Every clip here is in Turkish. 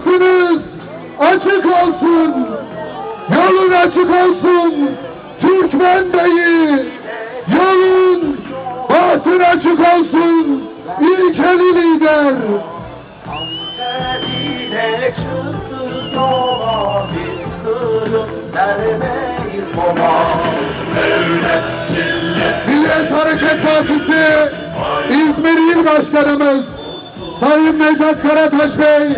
Basınız açık olsun. Yolun açık olsun. Türkmen Bey'i yolun basın açık olsun. İlkeli lider. Milliyet Hareket Partisi İzmir İl Başkanımız Sayın Necat Karataş Bey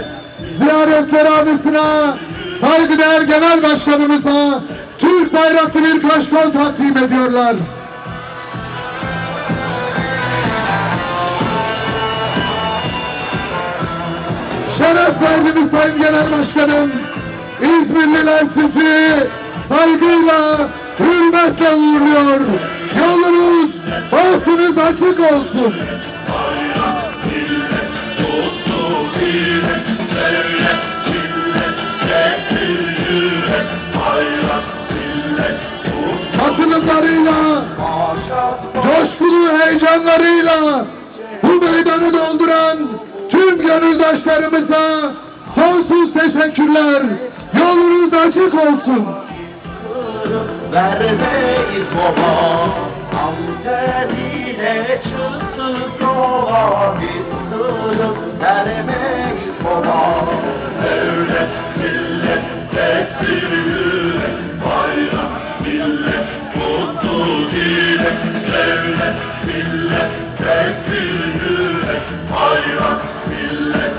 ziyaretleri anısına saygıdeğer Genel Başkanımıza Türk bayraklı bir kaşkol takdim ediyorlar. Şeref verdiniz Sayın Genel Başkanım. İzmirliler sizi saygıyla, hürmetle uğurluyor. Yolunuz, basınız açık olsun. Coşkulu heyecanlarıyla bu meydanı dolduran tüm gönüldaşlarımıza sonsuz teşekkürler. Yolunuz açık olsun. Vermeyiz baba. Amceliyle çıktı yola biz kırıp vermeyiz millet,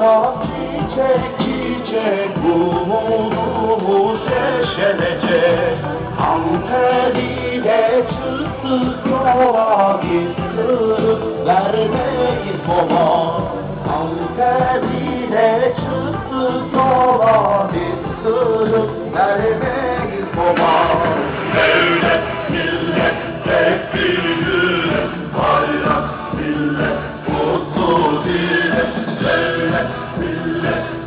başak çiçek çiçek umudumuz yeşerecek Anteriyle çıktık yola biz kırıp vermeyiz baba Anteriyle çıktık yola biz kırıp baba Devlet, millet, Música